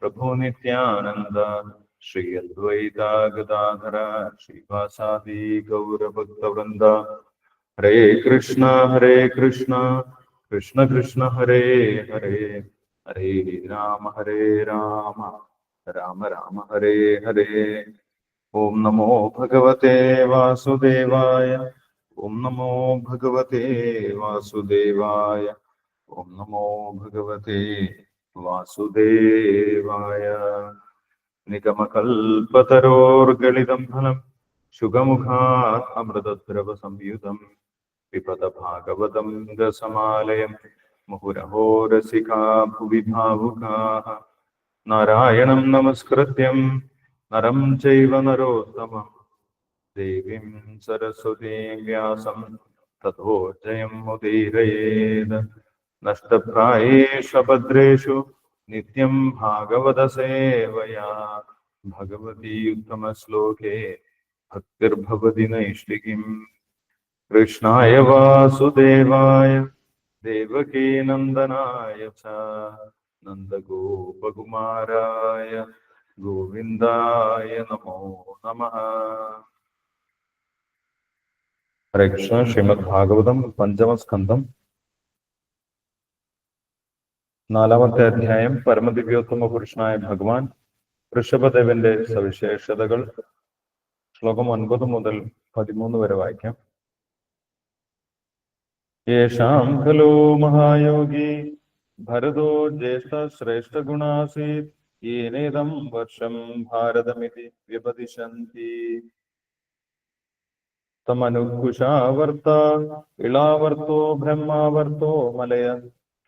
प्रभो नित्यानन्द श्री अद्वैता गदाधर श्रीवासादि गौरभक्तवृन्द। हरे कृष्ण हरे कृष्ण कृष्ण कृष्ण, हरे हरे। हरे राम हरे राम राम राम, हरे हरे। ॐ नमो भगवते वासुदेवाय ॐ नमो भगवते वासुदेवाय ॐ नमो भगवते വാസുദേവായ. നിഗമകൽപതരോർഗളിതം ഫലം ശുഖമുഖാ അമൃതദ്രവ സംയുതം പിബത ഭാഗവതം ദസമാലയം മുഹുരഹോരസികാ ഭുവി ഭാവുകാ നാരായണം നമസ്കൃത്യം നരം ചൈവ നരോത്തമം. ദേവീം സരസ്വതീം വ്യാസം തഥോ ജയം മുദീരയേത് नष्टप्रायेष्वभद्रेषु नित्यं भागवतसेवया भगवती उत्तमश्लोके भक्तिर्भवति नैष्टिकीम् कृष्णाय वासुदेवाय, देवकी नन्दनाय च, नन्दगोपकुमाराय, गोविन्दाय नमो नमः। हरे कृष्ण, श्रीमद्भागवतं पञ्चमस्कन्दम्। നാലാമത്തെ അധ്യായം പരമദിവ്യോത്തമ പുരുഷനായ ഭഗവാൻ ഋഷഭദേവന്റെ സവിശേഷതകൾ ശ്ലോകം ഒൻപത് മുതൽ പതിമൂന്ന് വരെ വായിക്കാം. യേശാം ഖലോ മഹായോഗി ഭരതോ ജ്യേഷ്ഠ ശ്രേഷ്ഠ ഗുണാസീത് വർഷം ഭാരതമിതി വ്യപതിശന്തി. തമനുക്കുശാവർത്ത ഇളാവർത്തോ ബ്രഹ്മാവർത്തോ മലയ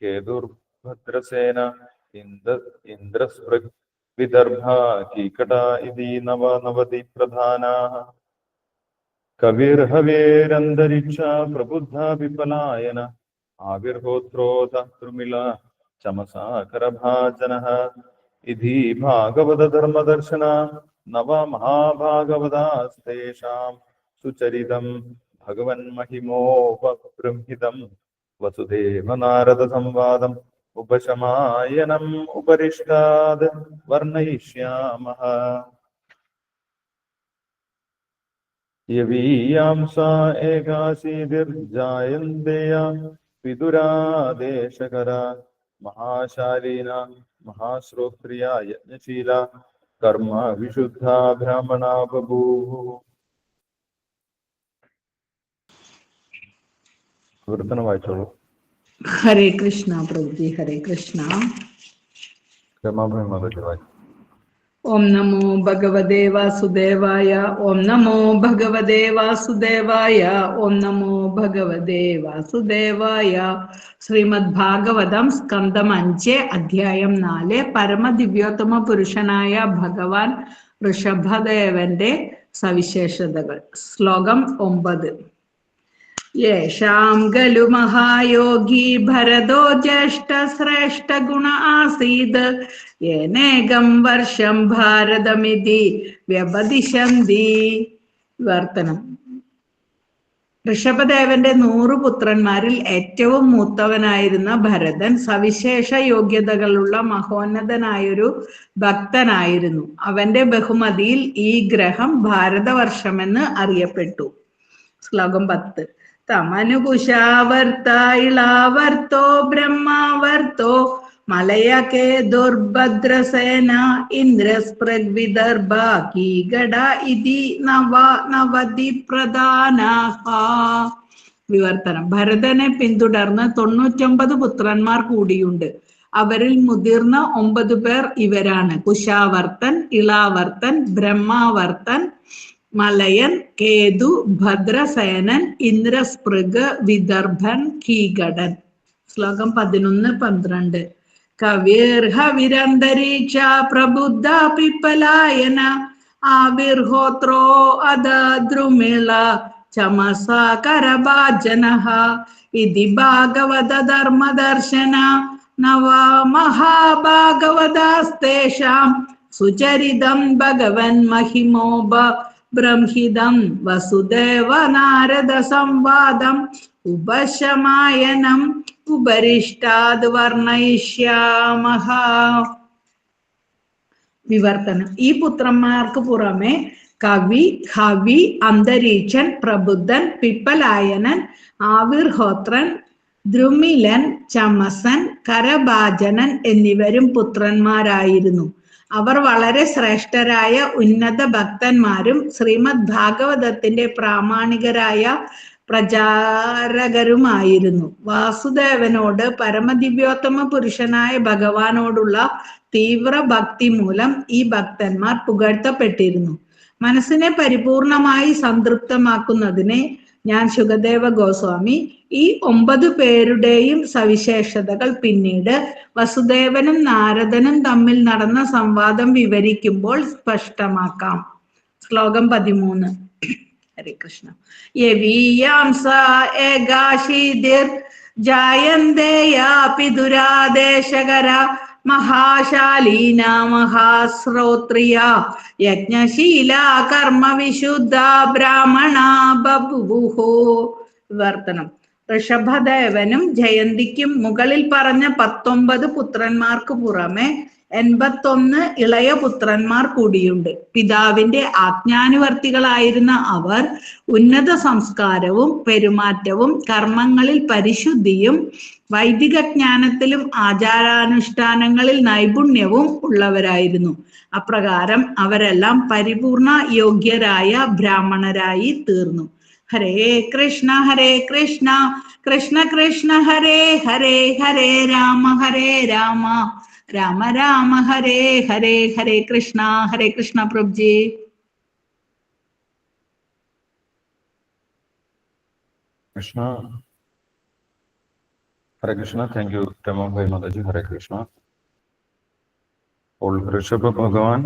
കേതുർ भद्रसेन इन्द्र इन्द्रस्पृक् विदर्भा कीकटा इति नव नवतिप्रधानाः कविर्हवेरन्तरिक्षा प्रबुद्धा विपलायन आविर्होत्रोदातृमिला चमसाकरभाजनः। इति भागवतधर्मदर्शना नवमहाभागवतास्तेषाम् सुचरितम्, भगवन्महिमोपबृंहितम्। वसुदेवनारदसंवादम् उपशमायनम् उपरिष्टाद् वर्णयिष्यामः यवीयां सा एकाशीतिर्जायन्तेया विदुरादेशकरा महाशालीना महाश्रोत्रिया यज्ञशीला कर्म विशुद्धा ब्राह्मणा बभूव കീർത്തനം വായിച്ചോളൂ ഹരേ കൃഷ്ണ പ്രഭുജി ഹരേ കൃഷ്ണ ഓം നമോ ഭഗവതേ വാസുദേവായ ഓം നമോ ഭഗവതേ വാസുദേവായ ഓം നമോ ഭഗവതേ വാസുദേവായ ശ്രീമദ് ഭാഗവതം സ്കന്ധം അഞ്ച് അധ്യായം നാല് പരമദിവ്യോത്തമ പുരുഷനായ ഭഗവാൻ ഋഷഭദേവന്റെ സവിശേഷതകൾ ശ്ലോകം ഒമ്പത് യേഷാം ഖലു മഹായോഗി ഭരതോ ജ്യേഷ്ഠ ശ്രേഷ്ഠ ഗുണ ആസീത്. ഏനേകം വർഷം ഭാരതമിതി വ്യപതിശന്തി. വർത്തനം ഋഷഭദേവന്റെ നൂറു പുത്രന്മാരിൽ ഏറ്റവും മൂത്തവനായിരുന്ന ഭരതൻ സവിശേഷ യോഗ്യതകളുള്ള മഹോന്നതനായൊരു ഭക്തനായിരുന്നു. അവന്റെ ബഹുമതിയിൽ ഈ ഗ്രഹം ഭാരതവർഷമെന്ന് അറിയപ്പെട്ടു. ശ്ലോകം പത്ത്. തമനുകുശാവർത്ത ഇളാവർത്തോ ബ്രഹ്മാവർത്തോ മലയകേ ദുർഭദ്രസേന ഇന്ദ്രസ്പൃഗ്വിദർഭ കീഗട ഇതി നവ നവതി പ്രധാനാഹ വിവർത്തനം. ഭരതനെ പിന്തുടർന്ന് തൊണ്ണൂറ്റൊമ്പത് പുത്രന്മാർ കൂടിയുണ്ട്. അവരിൽ മുതിർന്ന ഒമ്പത് പേർ ഇവരാണ്. കുശാവർത്തൻ ഇളാവർത്തൻ ബ്രഹ്മാവർത്തൻ മലയൻ കേതു ഭദ്രസേനൻ ഇന്ദ്രസ്പൃഗ് വിദർഭൻ കീകടൻ. ശ്ലോകം പതിനൊന്ന് പന്ത്രണ്ട്. കവിർഹവിരന്തരീക്ഷ പ്രബുദ്ധ പിപ്പലായന ആവിർഹോത്രോ അദ്രുമിള ചമസാകരഭാജന ഇതി ഭാഗവത ധർമ്മദർശന നവ മഹാഭാഗവതാസ്തേഷാം. സുചരിതം ഭഗവൻ മഹിമോപ ബ്രംഹിതം വസുദേവ നാരദ സംവാദം ഉപശമായനം ഉപരിഷ്ടാത് വർണയിഷ്യാമഹ. വിവർത്തനം. ഈ പുത്രന്മാർക്ക് പുറമെ കവി ഹവി അന്തരീക്ഷൻ പ്രബുദ്ധൻ പിപ്പലായനൻ ആവിർഹോത്രൻ ദ്രുമിലൻ ചമസൻ കരഭാജനൻ എന്നിവരും പുത്രന്മാരായിരുന്നു. അവർ വളരെ ശ്രേഷ്ഠരായ ഉന്നത ഭക്തന്മാരും ശ്രീമദ് ഭാഗവതത്തിന്റെ പ്രാമാണികരായ പ്രചാരകരുമായിരുന്നു. വാസുദേവനോട് പരമദിവ്യോത്തമ പുരുഷനായ ഭഗവാനോടുള്ള തീവ്ര ഭക്തി മൂലം ഈ ഭക്തന്മാർ പുകഴ്ത്തപ്പെട്ടിരുന്നു. മനസ്സിനെ പരിപൂർണമായി സംതൃപ്തമാക്കുന്നതിന് ഞാൻ ശുഖദേവ ഗോസ്വാമി. ഈ ഒമ്പത് പേരുടെയും സവിശേഷതകൾ പിന്നീട് വസുദേവനും നാരദനും തമ്മിൽ നടന്ന സംവാദം വിവരിക്കുമ്പോൾ സ്പഷ്ടമാക്കാം. ശ്ലോകം പതിമൂന്ന്. ഹരേ കൃഷ്ണ. യവീയാം സ ഏകാശീതിർ ജായന്തേയാപി മഹാശാലീന മഹാശ്രോത്രിയ യജ്ഞശീല കർമ്മ വിശുദ്ധ ബ്രാഹ്മണ ബഭുഹോ വിവർത്തനം ഋഷഭദേവനും ജയന്തിക്കും മുകളിൽ പറഞ്ഞ പത്തൊമ്പത് പുത്രന്മാർക്ക് പുറമെ എൺപത്തൊന്ന് ഇളയ പുത്രന്മാർ കൂടിയുണ്ട്. പിതാവിന്റെ ആജ്ഞാനുവർത്തികളായിരുന്ന അവർ ഉന്നത സംസ്കാരവും പെരുമാറ്റവും കർമ്മങ്ങളിൽ പരിശുദ്ധിയും വൈദിക ജ്ഞാനത്തിലും ആചാരാനുഷ്ഠാനങ്ങളിൽ നൈപുണ്യവും ഉള്ളവരായിരുന്നു. അപ്രകാരം അവരെല്ലാം പരിപൂർണ യോഗ്യരായ ബ്രാഹ്മണരായി തീർന്നു. ഹരേ കൃഷ്ണ ഹരേ കൃഷ്ണ കൃഷ്ണ കൃഷ്ണ ഹരേ ഹരേ ഹരേ രാമ ഹരേ രാമ രാമ രാമ ഹരേ ഹരേ ഹരേ കൃഷ്ണ ഹരേ കൃഷ്ണ പ്രഭുജി കൃഷ്ണ ഹരേ കൃഷ്ണ താങ്ക് യു രമാഭായി മാതാജി ഹരേ കൃഷ്ണ അപ്പോൾ ഋഷഭ ഭഗവാൻ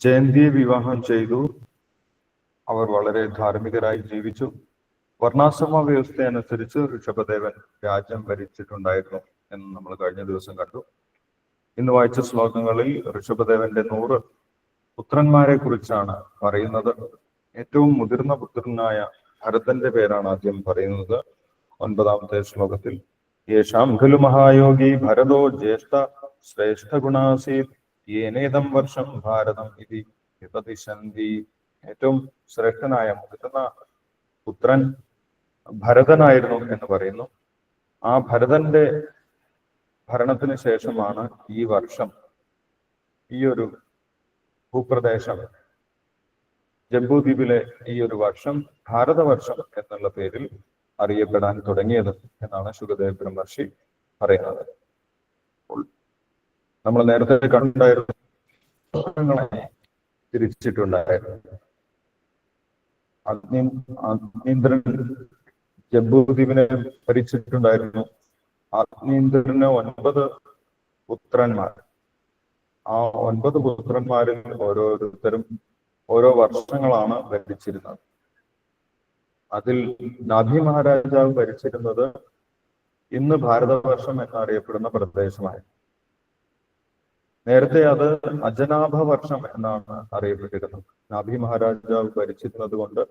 ജയന്തിയെ വിവാഹം ചെയ്തു അവർ വളരെ ധാർമ്മികരായി ജീവിച്ചു. വർണാശ്രമ വ്യവസ്ഥ അനുസരിച്ച് ഋഷഭദേവൻ രാജ്യം ഭരിച്ചിട്ടുണ്ടായിരുന്നു എന്ന് നമ്മൾ കഴിഞ്ഞ ദിവസം കണ്ടു. ഇന്ന് വായിച്ച ശ്ലോകങ്ങളിൽ ഋഷഭദേവന്റെ നൂറ് പുത്രന്മാരെ കുറിച്ചാണ് പറയുന്നത്. ഏറ്റവും മുതിർന്ന പുത്രനായ ഭരതന്റെ പേരാണ് ആദ്യം പറയുന്നത്. ഒൻപതാമത്തെ ശ്ലോകത്തിൽ യേശാം ഖലു മഹായോഗി ഭരതോ ജ്യേഷ്ഠ ശ്രേഷ്ഠ ഗുണാസീത് ഏനേതം വർഷം ഭാരതം ഇതി വിപതിശന്തി ഏറ്റവും ശ്രേഷ്ഠനായ മുതിർന്ന പുത്രൻ ഭരതനായിരുന്നു എന്ന് പറയുന്നു. ആ ഭരതന്റെ ഭരണത്തിന് ശേഷമാണ് ഈ വർഷം ഈ ഒരു ഭൂപ്രദേശം ജംബൂദ്വീപിലെ ഈ ഒരു വർഷം ഭാരതവർഷം എന്നുള്ള പേരിൽ അറിയപ്പെടാൻ തുടങ്ങിയത് എന്നാണ് ശുഗദേവ് ബ്രഹ്മർഷി പറയുന്നത്. നമ്മൾ നേരത്തെ കണ്ടായിരുന്നു തിരിച്ചിട്ടുണ്ടായിരുന്നു. അഗ്നി അഗ്നീന്ദ്രൻ ജംബൂദ്വീപിനെ ഭരിച്ചിട്ടുണ്ടായിരുന്നു. അഗ്നീന്ദ്രന് ഒൻപത് പുത്രന്മാർ. ആ ഒൻപത് പുത്രന്മാരിൽ ഓരോരുത്തരും ഓരോ വർഷങ്ങളാണ് ഭരിച്ചിരുന്നത്. അതിൽ നാഭി മഹാരാജാവ് ഭരിച്ചിരുന്നത് ഇന്ന് ഭാരതവർഷം എന്നറിയപ്പെടുന്ന പ്രദേശമായിരുന്നു. നേരത്തെ അത് അജനാഭ വർഷം എന്നാണ് അറിയപ്പെട്ടിരുന്നത്. നാഭി മഹാരാജാവ് ഭരിച്ചിരുന്നത് കൊണ്ട്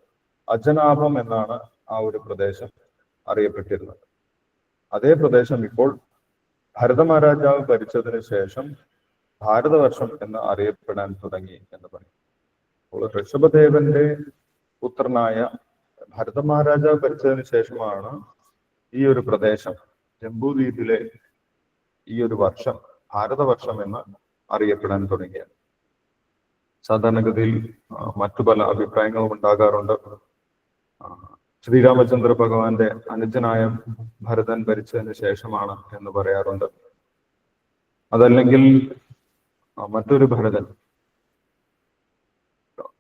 അജനാഭം എന്നാണ് ആ ഒരു പ്രദേശം അറിയപ്പെട്ടിരുന്നത്. അതേ പ്രദേശം ഇപ്പോൾ ഭരത മഹാരാജാവ് ഭരിച്ചതിന് ശേഷം ഭാരതവർഷം എന്ന് അറിയപ്പെടാൻ തുടങ്ങി എന്ന് പറയും. അപ്പോൾ ഋഷഭദേവന്റെ പുത്രനായ ഭരത മഹാരാജാവ് ഭരിച്ചതിന് ശേഷമാണ് ഈ ഒരു പ്രദേശം ജംബൂദ്വീപിലെ ഈ ഒരു വർഷം ഭാരതവർഷം എന്ന് അറിയപ്പെടാൻ തുടങ്ങിയത്. സാധാരണഗതിയിൽ മറ്റു പല അഭിപ്രായങ്ങളും ഉണ്ടാകാറുണ്ട്. ശ്രീരാമചന്ദ്ര ഭഗവാന്റെ അനുജനായ ഭരതൻ ഭരിച്ചതിന് ശേഷമാണ് എന്ന് പറയാറുണ്ട്. അതല്ലെങ്കിൽ മറ്റൊരു ഭരതൻ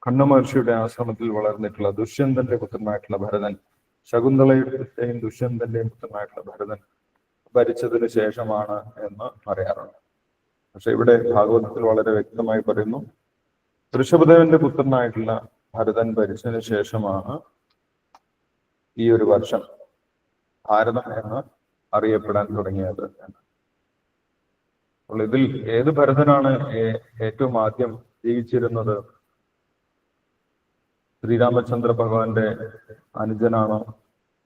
കണ്ണു മഹർഷിയുടെ ആശ്രമത്തിൽ വളർന്നിട്ടുള്ള ദുഷ്യന്തന്റെ പുത്രനായിട്ടുള്ള ഭരതൻ ശകുന്തളയുടെയും ദുഷ്യന്തന്റെയും പുത്രനായിട്ടുള്ള ഭരതൻ ഭരിച്ചതിന് ശേഷമാണ് എന്ന് പറയാറുണ്ട്. പക്ഷെ ഇവിടെ ഭാഗവതത്തിൽ വളരെ വ്യക്തമായി പറയുന്നു ഋഷഭദേവന്റെ പുത്രനായിട്ടുള്ള ഭരതൻ ഭരിച്ചതിന് ശേഷമാണ് ഈ ഒരു വർഷം ഭാരതം എന്ന് അറിയപ്പെടാൻ തുടങ്ങിയത് അപ്പോൾ ഇതിൽ ഏത് ഭരതനാണ് ഏറ്റവും ആദ്യം ജീവിച്ചിരുന്നത്? ശ്രീരാമചന്ദ്ര ഭഗവാന്റെ അനുജനാണോ?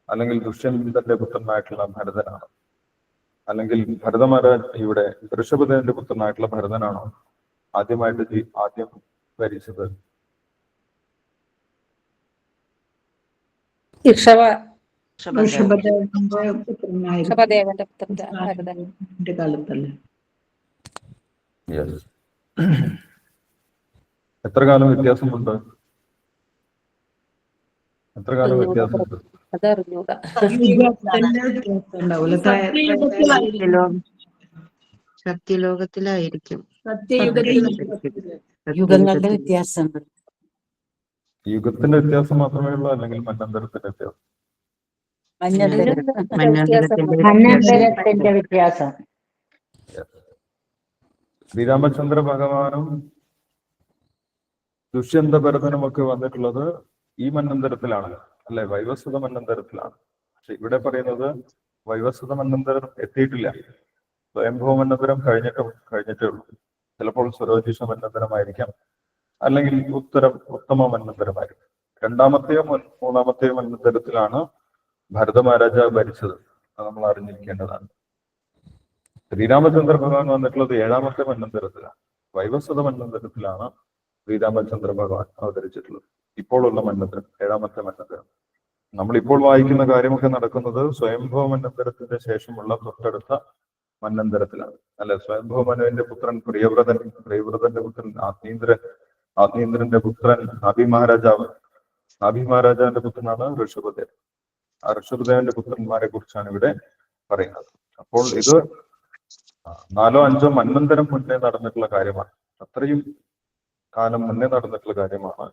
അല്ലെങ്കിൽ ദുഷ്യന്തന്റെ പുത്രനായിട്ടുള്ള ഭരതനാണോ? അല്ലെങ്കിൽ ഭരതമഹാരാജ് ഇവിടെ ഋഷഭദേവന്റെ പുത്രനായിട്ടുള്ള ഭരതനാണോ ആദ്യമായിട്ട് ആദ്യം ഭരിച്ചത്? എത്ര കാലം വ്യത്യാസമുണ്ട്? എത്ര കാലം അതറിഞ്ഞൂടാ. വ്യത്യാസം സത്യലോകത്തിലായിരിക്കും. യുഗങ്ങളുടെ യുഗത്തിന്റെ വ്യത്യാസം മാത്രമേ ഉള്ളൂ അല്ലെങ്കിൽ മന്നന്തരത്തിന്റെ വ്യത്യാസം? മന്നന്തരത്തിന്റെ മന്നന്തരത്തിന്റെ വ്യത്യാസം. ശ്രീരാമചന്ദ്ര ഭഗവാനും ദുഷ്യന്ത ഭരതനും ഒക്കെ വന്നിട്ടുള്ളത് ഈ മന്നന്തരത്തിലാണ് അല്ലെ? വൈവസ്വത മന്നന്തരത്തിലാണ് പക്ഷെ ഇവിടെ പറയുന്നത് വൈവസ്വത മന്നന്തരം എത്തിയിട്ടില്ല. സ്വയംഭവ മന്നന്തരം കഴിഞ്ഞിട്ട് കഴിഞ്ഞിട്ടേ ഉള്ളൂ. ചിലപ്പോൾ സ്വരോജിഷ മന്നന്തരമായിരിക്കാം അല്ലെങ്കിൽ ഉത്തരം ഉത്തമ മന്നന്തരമായിരിക്കും രണ്ടാമത്തെയോ മൂന്നാമത്തെയോ മന്നന്തരത്തിലാണ് ഭരത മഹാരാജാവ് ഭരിച്ചത്. അത് നമ്മൾ അറിഞ്ഞിരിക്കേണ്ടതാണ്. ശ്രീരാമചന്ദ്ര ഭഗവാൻ വന്നിട്ടുള്ളത് ഏഴാമത്തെ മന്നന്തരത്തിലാണ് വൈവസ്വത മന്നന്തരത്തിലാണ് ശ്രീരാമചന്ദ്ര ഭഗവാൻ അവതരിച്ചിട്ടുള്ളത്. ഇപ്പോഴുള്ള മന്നത്ത് ഏഴാമത്തെ മന്നത്ത്. നമ്മൾ ഇപ്പോൾ വായിക്കുന്ന കാര്യമൊക്കെ നടക്കുന്നത് സ്വയംഭവ മന്നന്തരത്തിന്റെ ശേഷമുള്ള തൊട്ടടുത്ത മന്നന്തരത്തിലാണ്. അല്ലെ സ്വയംഭവ മനുവിന്റെ പുത്രൻ പ്രിയവ്രതൻ പ്രിയവ്രതന്റെ പുത്രൻ ആത്മീന്ദ്രൻ ആത്മീന്ദ്രന്റെ പുത്രൻ നബി മഹാരാജാവ്. നബി മഹാരാജാവിന്റെ പുത്രനാണ് ഋഷഭദേവ്. ആ ഋഷഭദേവന്റെ പുത്രന്മാരെ കുറിച്ചാണ് ഇവിടെ പറയുന്നത്. അപ്പോൾ ഇത് നാലോ അഞ്ചോ മന്നന്തരം മുന്നേ നടന്നിട്ടുള്ള കാര്യമാണ്. അത്രയും കാലം മുന്നേ നടന്നിട്ടുള്ള കാര്യമാണ്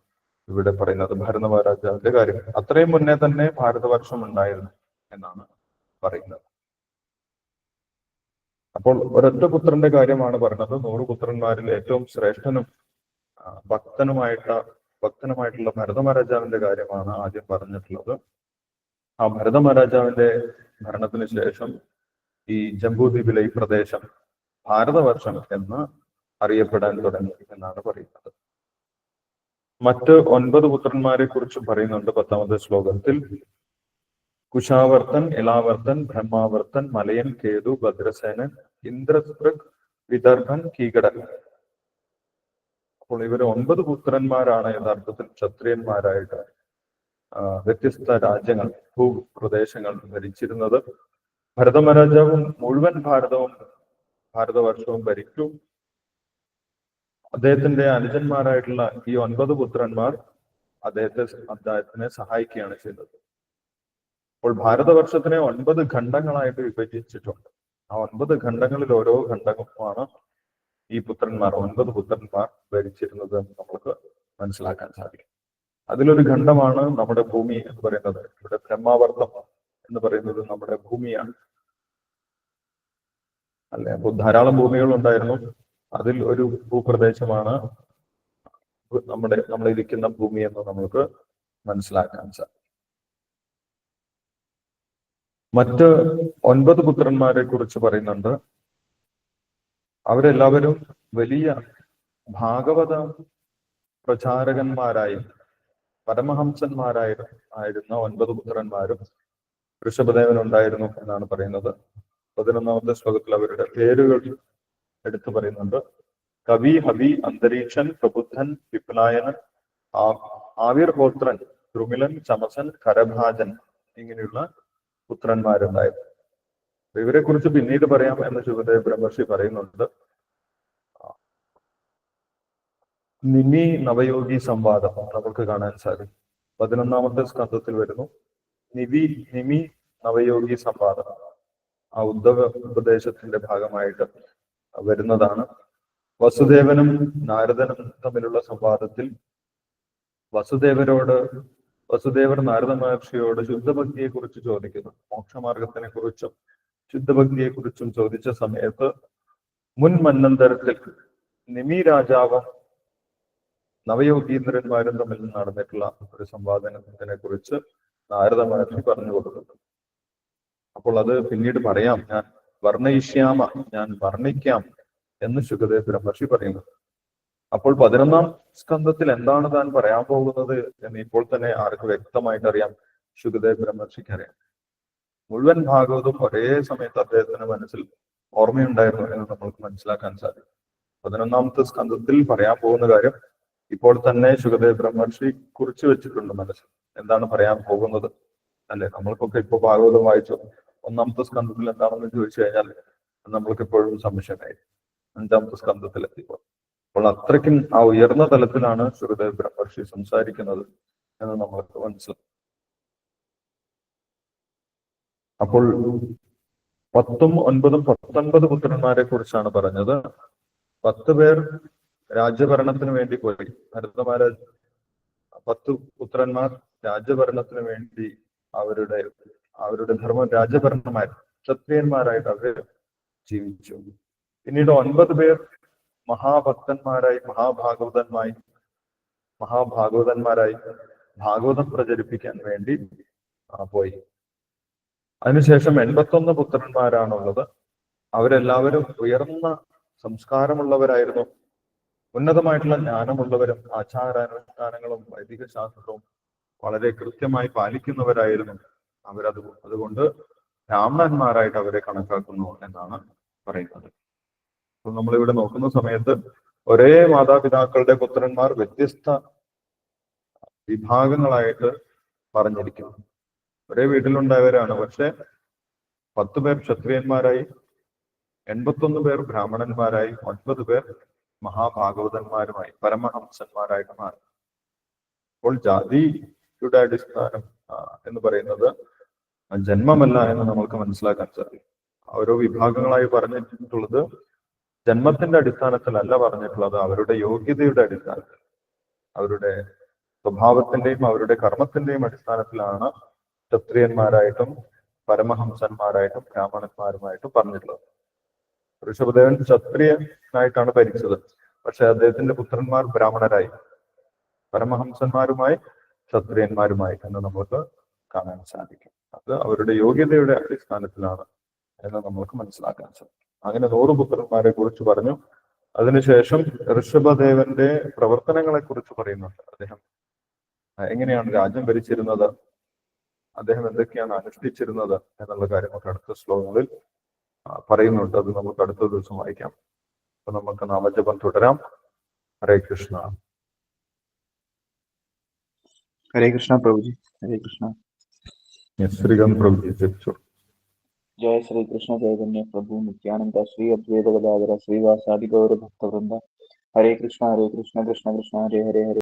ഇവിടെ പറയുന്നത് ഭരത മഹാരാജാവിന്റെ കാര്യം. അത്രയും മുന്നേ തന്നെ ഭാരതവർഷം ഉണ്ടായിരുന്നു എന്നാണ് പറയുന്നത്. അപ്പോൾ ഒരൊറ്റ പുത്രന്റെ കാര്യമാണ് പറയുന്നത് നൂറ് പുത്രന്മാരിൽ ഏറ്റവും ശ്രേഷ്ഠനും ഭക്തനുമായിട്ട ഭക്തനുമായിട്ടുള്ള ഭരത മഹാരാജാവിന്റെ കാര്യമാണ് ആദ്യം പറഞ്ഞിട്ടുള്ളത്. ആ ഭരത മഹാരാജാവിന്റെ ഭരണത്തിന് ശേഷം ഈ ജംബൂദ്വീപിലെ ഈ പ്രദേശം ഭാരതവർഷം എന്ന് അറിയപ്പെടാൻ തുടങ്ങി എന്നാണ് പറയുന്നത്. മറ്റ് ഒൻപത് പുത്രന്മാരെ കുറിച്ച് പറയുന്നുണ്ട് പത്താമത്തെ ശ്ലോകത്തിൽ. കുശാവർത്തൻ ഇലാവർത്തൻ ബ്രഹ്മാവർത്തൻ മലയൻ കേതു ഭദ്രസേനൻ ഇന്ദ്രസ്പൃക് വിദർഭൻ കീകടൻ. അപ്പോൾ ഇവർ ഒൻപത് പുത്രന്മാരാണ് യഥാർത്ഥത്തിൽ ക്ഷത്രിയന്മാരായിട്ട് വ്യത്യസ്ത രാജ്യങ്ങൾ ഭൂപ്രദേശങ്ങൾ ഭരിച്ചിരുന്നത്. ഭരതമരാജാവും മുഴുവൻ ഭാരതവും ഭാരതവർഷവും ഭരിക്കും അദ്ദേഹത്തിന്റെ അനുജന്മാരായിട്ടുള്ള ഈ ഒൻപത് പുത്രന്മാർ അദ്ദേഹത്തെ അദ്ദേഹത്തിനെ സഹായിക്കുകയാണ് ചെയ്തത് അപ്പോൾ ഭാരതവർഷത്തിനെ ഒൻപത് ഖണ്ഡങ്ങളായിട്ട് വിഭജിച്ചിട്ടുണ്ട്. ആ ഒൻപത് ഖണ്ഡങ്ങളിൽ ഓരോ ഖണ്ഡങ്ങളുമാണ് ഈ പുത്രന്മാർ ഒൻപത് പുത്രന്മാർ ഭരിച്ചിരുന്നത് എന്ന് നമുക്ക് മനസ്സിലാക്കാൻ സാധിക്കും. അതിലൊരു ഖണ്ഡമാണ് നമ്മുടെ ഭൂമി എന്ന് പറയുന്നത്. ഇവിടെ ബ്രഹ്മാവർത്തം എന്ന് പറയുന്നത് നമ്മുടെ ഭൂമിയാണ്. അല്ലെ? അപ്പോൾ ധാരാളം ഭൂമികൾ ഉണ്ടായിരുന്നു അതിൽ ഒരു ഭൂപ്രദേശമാണ് നമ്മുടെ നമ്മൾ ഇരിക്കുന്ന ഭൂമി എന്ന് നമുക്ക് മനസ്സിലാക്കാൻ സാധിക്കും മറ്റ് ഒൻപത് പുത്രന്മാരെ കുറിച്ച് പറയുന്നുണ്ട്. അവരെല്ലാവരും വലിയ ഭാഗവത പ്രചാരകന്മാരായി പരമഹംസന്മാരായിരുന്നു ആയിരുന്ന ഒൻപത് പുത്രന്മാരും ഋഷഭദേവൻ ഉണ്ടായിരുന്നു എന്നാണ് പറയുന്നത്. പതിനൊന്നാമത്തെ ശ്ലോകത്തിൽ അവരുടെ പേരുകൾ എടുത്തു പറയുന്നുണ്ട്. കവി ഹവി അന്തരീക്ഷൻ പ്രബുദ്ധൻ വിപ്ലായനൻ ആ- ആവിർഹോത്രൻ ദ്രുമിലൻ ചമസൻ കരഭാജൻ ഇങ്ങനെയുള്ള പുത്രന്മാരുണ്ടായിരുന്നു ഇവരെ കുറിച്ച് പിന്നീട് പറയാം എന്ന് ശുഭദേവ് ബ്രഹ്മർഷി പറയുന്നുണ്ട്. നിമി നവയോഗി സംവാദം നമുക്ക് കാണാൻ സാധിക്കും. പതിനൊന്നാമത്തെ സ്കന്ധത്തിൽ വരുന്നു. നിവി നിമി നവയോഗി സംവാദം. ആ ഉദ്ധവ ഉപദേശത്തിന്റെ ഭാഗമായിട്ട് വരുന്നതാണ്. വസുദേവനും നാരദനും തമ്മിലുള്ള സംവാദത്തിൽ വസുദേവരോട് വസുദേവർ നാരദ മഹർഷിയോട് ശുദ്ധഭക്തിയെ കുറിച്ച് ചോദിക്കുന്നു. മോക്ഷമാർഗത്തിനെ കുറിച്ചും ശുദ്ധഭക്തിയെ കുറിച്ചും ചോദിച്ച സമയത്ത് മുൻ മന്നന്തരത്തിൽ നിമി രാജാവും നവയോഗീന്ദ്രന്മാരും തമ്മിൽ നടന്നിട്ടുള്ള ഒരു സംവാദനത്തിനെ കുറിച്ച് നാരദ മഹർഷി പറഞ്ഞു കൊടുക്കുന്നു. അപ്പോൾ അത് പിന്നീട് പറയാം. ഞാൻ വർണയിഷ്യാമ ഞാൻ വർണിക്കാം എന്ന് ശുഗദേവ ബ്രഹ്മർഷി പറയുന്നു. അപ്പോൾ പതിനൊന്നാം സ്കന്ധത്തിൽ എന്താണ് താൻ പറയാൻ പോകുന്നത് എന്ന് ഇപ്പോൾ തന്നെ ആർക്ക് വ്യക്തമായിട്ട് അറിയാം ശുഗദേവ ബ്രഹ്മർഷിക്ക് അറിയാം മുഴുവൻ ഭാഗവതും ഒരേ സമയത്ത് അദ്ദേഹത്തിന് മനസ്സിൽ ഓർമ്മയുണ്ടായിരുന്നു എന്ന് നമ്മൾക്ക് മനസ്സിലാക്കാൻ സാധിക്കും. പതിനൊന്നാമത്തെ സ്കന്ധത്തിൽ പറയാൻ പോകുന്ന കാര്യം ഇപ്പോൾ തന്നെ ശുഗദേവ ബ്രഹ്മർഷി കുറിച്ച് വെച്ചിട്ടുണ്ട് മനസ്സിൽ. എന്താണ് പറയാൻ പോകുന്നത്? അല്ലെ? നമ്മൾക്കൊക്കെ ഇപ്പൊ ഭാഗവതം വായിച്ചു? ഒന്നാമത്തെ സ്കന്ധത്തിൽ എന്താണെന്ന് ചോദിച്ചു കഴിഞ്ഞാൽ നമ്മൾക്ക് എപ്പോഴും സംശയമായി അഞ്ചാമത്തെ സ്കന്ധത്തിലെത്തിയപ്പോൾ അപ്പോൾ അത്രയ്ക്കും ആ ഉയർന്ന തലത്തിലാണ് ശ്രീദേവ് ബ്രഹ്മർഷി സംസാരിക്കുന്നത് എന്ന് നമ്മൾക്ക് മനസ്സിലാക്കും അപ്പോൾ പത്തും ഒൻപതും പത്തൊൻപത് പുത്രന്മാരെ കുറിച്ചാണ് പറഞ്ഞത്. പത്ത് പേർ രാജ്യഭരണത്തിന് വേണ്ടി പോയി. ഭരതമാര പത്ത് പുത്രന്മാർ രാജ്യഭരണത്തിന് വേണ്ടി അവരുടെ അവരുടെ ധർമ്മം രാജഭരണമായിരുന്നു ക്ഷത്രിയന്മാരായിട്ട് അവർ ജീവിച്ചു. പിന്നീട് ഒൻപത് പേർ മഹാഭക്തന്മാരായി മഹാഭാഗവതന്മായി മഹാഭാഗവതന്മാരായി ഭാഗവതം പ്രചരിപ്പിക്കാൻ വേണ്ടി പോയി. അതിനുശേഷം എൺപത്തൊന്ന് പുത്രന്മാരാണുള്ളത്. അവരെല്ലാവരും ഉയർന്ന സംസ്കാരമുള്ളവരായിരുന്നു. ഉന്നതമായിട്ടുള്ള ജ്ഞാനമുള്ളവരും ആചാരാനുഷ്ഠാനങ്ങളും വൈദിക ശാസ്ത്രവും വളരെ കൃത്യമായി പാലിക്കുന്നവരായിരുന്നു. അവരത് അതുകൊണ്ട് ബ്രാഹ്മണന്മാരായിട്ട് അവരെ കണക്കാക്കുന്നു എന്നാണ് പറയുന്നത്. അപ്പൊ നമ്മളിവിടെ നോക്കുന്ന സമയത്ത് ഒരേ മാതാപിതാക്കളുടെ പുത്രന്മാർ വ്യത്യസ്ത വിഭാഗങ്ങളായിട്ട് പറഞ്ഞിരിക്കുന്നു. ഒരേ വീട്ടിലുണ്ടായവരാണ്. പക്ഷെ പത്ത് പേർ ക്ഷത്രിയന്മാരായി എൺപത്തൊന്ന് പേർ ബ്രാഹ്മണന്മാരായി ഒൻപത് പേർ മഹാഭാഗവതന്മാരുമായി പരമഹംസന്മാരായിട്ട് മാറി. അപ്പോൾ ജാതിയുടെ അടിസ്ഥാനം എന്ന് പറയുന്നത് ജന്മമല്ല എന്ന് നമ്മൾക്ക് മനസ്സിലാക്കാൻ സാധിക്കും. ഓരോ വിഭാഗങ്ങളായി പറഞ്ഞിട്ടുള്ളത് ജന്മത്തിന്റെ അടിസ്ഥാനത്തിലല്ല പറഞ്ഞിട്ടുള്ളത് അവരുടെ യോഗ്യതയുടെ അടിസ്ഥാനത്തിൽ. അവരുടെ സ്വഭാവത്തിന്റെയും അവരുടെ കർമ്മത്തിന്റെയും അടിസ്ഥാനത്തിലാണ് ക്ഷത്രിയന്മാരായിട്ടും പരമഹംസന്മാരായിട്ടും ബ്രാഹ്മണന്മാരുമായിട്ടും പറഞ്ഞിട്ടുള്ളത്. ഋഷഭദേവൻ ക്ഷത്രിയനായിട്ടാണ് ഭരിച്ചത്. പക്ഷെ അദ്ദേഹത്തിന്റെ പുത്രന്മാർ ബ്രാഹ്മണരായി. പരമഹംസന്മാരുമായി ക്ഷത്രിയന്മാരുമായി എന്ന് നമുക്ക് കാണാൻ സാധിക്കും. അത് അവരുടെ യോഗ്യതയുടെ അടിസ്ഥാനത്തിലാണ് എന്ന് നമ്മൾക്ക് മനസ്സിലാക്കാൻ സാധിക്കും. അങ്ങനെ നൂറുപുത്രന്മാരെ കുറിച്ച് പറഞ്ഞു. അതിനുശേഷം ഋഷഭദേവന്റെ പ്രവർത്തനങ്ങളെ കുറിച്ച് പറയുന്നുണ്ട് അദ്ദേഹം. എങ്ങനെയാണ് രാജ്യം ഭരിച്ചിരുന്നത്? അദ്ദേഹം എന്തൊക്കെയാണ് അനുഷ്ഠിച്ചിരുന്നത് എന്നുള്ള കാര്യമൊക്കെ അടുത്ത ശ്ലോകങ്ങളിൽ പറയുന്നുണ്ട്. അത് നമുക്ക് അടുത്ത ദിവസം വായിക്കാം. അപ്പൊ നമുക്ക് നാമജപം തുടരാം. ഹരേ കൃഷ്ണ. ഹരേ കൃഷ്ണ പ്രഭുജി. ഹരേ കൃഷ്ണ. जय श्री कृष्ण चैतन्य प्रभु नित्यानंद श्री अद्वैत गदाधर श्रीवासादि गौर भक्त वृंदा हरे कृष्ण हरे कृष्ण कृष्ण कृष्ण हरे हरे हरे